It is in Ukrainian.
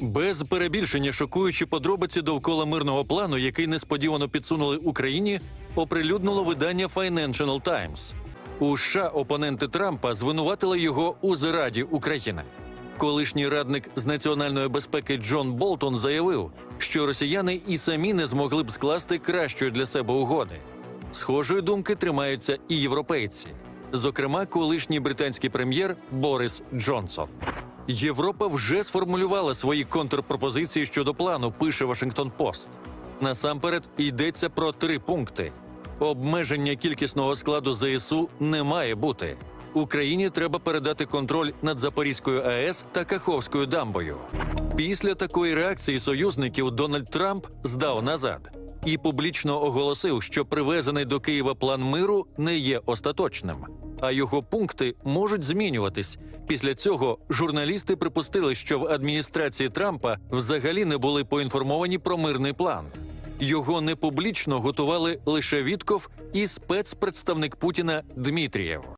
Без перебільшення шокуючі подробиці довкола мирного плану, який несподівано підсунули Україні, оприлюднило видання Financial Times. У США опоненти Трампа звинуватили його у зраді України. Колишній радник з національної безпеки Джон Болтон заявив, що росіяни і самі не змогли б скласти кращої для себе угоди. Схожої думки тримаються і європейці, зокрема, колишній британський прем'єр Борис Джонсон. Європа вже сформулювала свої контрпропозиції щодо плану, пише Вашингтон Пост. Насамперед йдеться про три пункти: обмеження кількісного складу ЗСУ не має бути. Україні треба передати контроль над Запорізькою АЕС та Каховською дамбою. Після такої реакції союзників Дональд Трамп здав назад і публічно оголосив, що привезений до Києва план миру не є остаточним, а його пункти можуть змінюватись. Після цього журналісти припустили, що в адміністрації Трампа взагалі не були поінформовані про мирний план. Його непублічно готували лише Вітков і спецпредставник Путіна Дмитрієв.